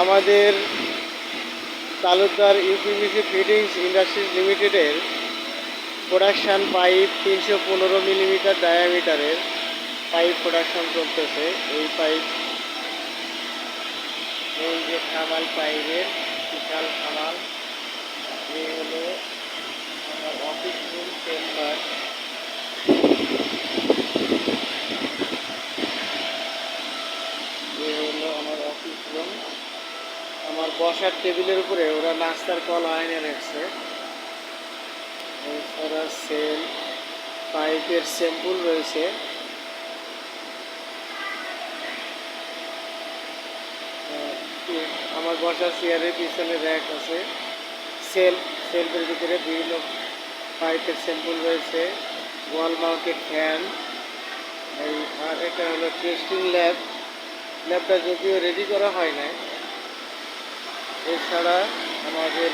আমাদের Talukdar UPVC fittings industries লিমিটেডের production pipe তিনশো পনেরো মিলিমিটার ডায়ামিটারের পাইপ প্রোডাকশান চলতেছে। এই পাইপ এই যে খামাল পাইপের বিশাল খামাল এই হলো আমার অফিস রুম চেম্বার এই হলো আমার অফিস রুম আমার বসার টেবিলের উপরে, ওরা নাস্তার কল আয়নে রাখছে। এছাড়া সেল পাইপের স্যাম্পুল রয়েছে। আমার বসার চেয়ারের পিছনে র্যাক আছে। সেল সেলফের ভিতরে বিভিন্ন পাইপের স্যাম্পুল রয়েছে। Wall mounted fan. এই, আর এটা হলো টেস্টিং ল্যাব। ল্যাবটা যদিও রেডি করা হয় নাই এছাড়া আমাদের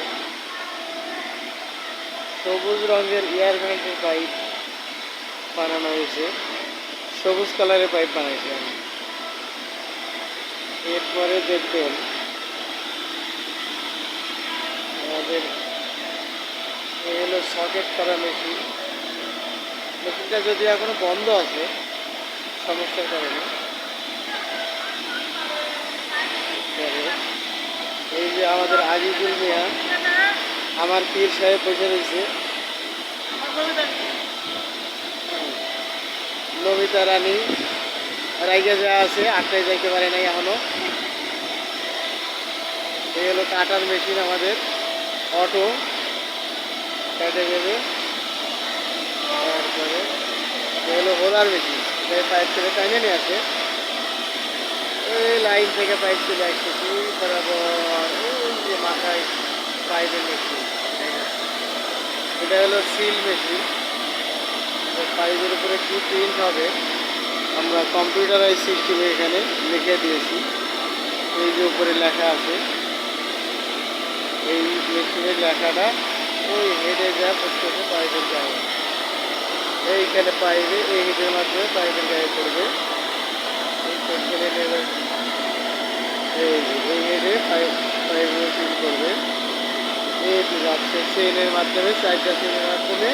সবুজ রঙের এয়ার ভেন্টের পাইপ বানানো হয়েছে। সবুজ কালারের পাইপ বানাইছি আমি। এরপরে দেখবেন আমাদের এই হলো সকেট করা মেশিন মেশিনটা যদি এখনও বন্ধ আছে, সমস্যার কারণে পরে এই যে আমাদের আজিজুল মিয়া, আমার পীর সাহেব বসে রয়েছে। নমিতা রানী রাইগা যা আছে, আটটায় যাইতে পারে নাই এখনও। এই হলো কাটার মেশিন আমাদের, অটো। কেটে দেবে তারপরে এই হলো হোলার মেশিন পাইপ থেকে টাইনে নিয়ে আসে। ওই লাইন থেকে পাইপ চলে আসতেছি মাথায় পাইপের মেশিন এটা হলো সিল মেশিন পাইপের উপরে কি প্রিন্ট হবে। আমরা কম্পিউটারাইজ সিস্টেমে এখানে লিখে দিয়েছি। এই যে উপরে লেখা আছে। এই মেশিনের লেখাটা ওই হেডে যা প্রত্যেকে পাইপের গায়ে। এইখানে পাইবে এই হেডের মাধ্যমে পাইপের গায়ে পড়বে এই পেছনে নেবে এই যে এই হেডে পাইপ পাইপ মেশিন করবে এই যাচ্ছে চেনের মাধ্যমে চারটা চেনের মাধ্যমে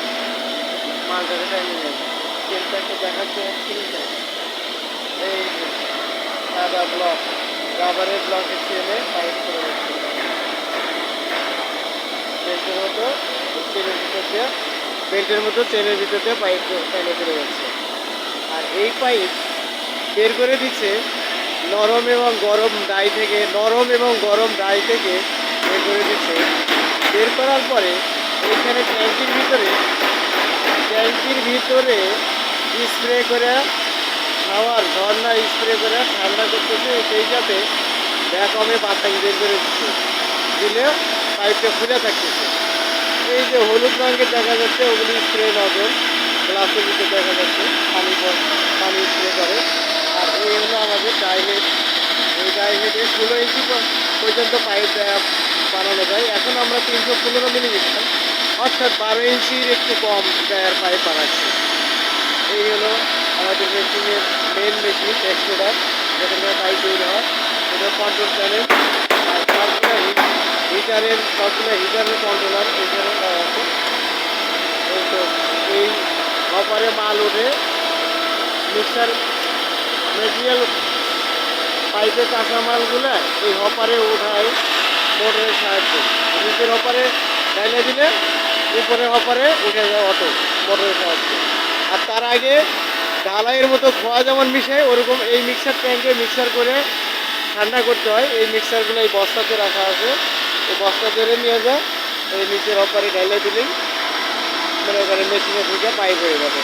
মালটাকে টাইমে চেনটা একটা দেখাচ্ছে এই সাদা ব্লক রাবারের ব্লকের চেনে পাইপ করে রাখছে বেল্টের মতো চেনের ভিতর দিয়ে বেল্টের মতো চেনের ভিতর দিয়ে পাইপ টাইনে করে যাচ্ছে আর এই পাইপ বের করে দিচ্ছে নরম এবং গরম ডাই থেকে নরম এবং গরম ডাই থেকে বের করে দিচ্ছে বের করার পরে এখানে ট্যাঙ্কির ভিতরে ট্যাঙ্কির ভিতরে স্প্রে করে খাওয়ার, ঝর্ণা স্প্রে করে ঠান্ডা করতেছে সেইটাতে ব্যাকমে বাতাস বের করে দিচ্ছে। দিলে পাইপটা খুলে থাকতেছে। এই যে হলুদ রঙের দেখা যাচ্ছে, ওগুলি স্প্রে নজল গ্লাসের ভিতরে দেখা যাচ্ছে, পানি পানি স্প্রে করে। আর এই হলো আমাদের ডাইলেট এই ডাইলেটে ষোলো ইঞ্চি পর্যন্ত পাইপ বানানো যায়। এখন আমরা তিনশো পনেরো মিলি মিলিমিটার, অর্থাৎ বারো ইঞ্চির একটু কম দেয়ার পাইপ বানাচ্ছি। এই হলো আমাদের মেশিনের মেন মেশিন এক্সট্রোডার যেখানে পাইপ তৈরি হয়। এটা কন্ট্রোল প্যানেল আর সবগুলো হিটারের সবগুলো হিটারের কন্ট্রোলার এখানে দেওয়া আছে। এই অপারে মাল ওঠে মিক্সার মেটেরিয়াল পাইপের কাঁচামালগুলো এই হপারে ওঠায় মোটরের সাহায্যে। নিচের হপারে ডাইলে দিলে উপরের হপারে উঠে যায় অটো মোটরের সাহায্যে। আর তার আগে ঢালাইয়ের মতো খোয়া যেমন মিশায় ওরকম এই মিক্সার ট্যাঙ্কে মিক্সার করে ঠান্ডা করতে হয়। এই মিক্সারগুলো এই বস্তাতে রাখা আছে। এই বস্তা ধরে নিয়ে যায় এই নিচের অপারে ডাইলে দিলেই মনে করেন মেশিনে ঢুকে পাইপ হয়ে যাবে।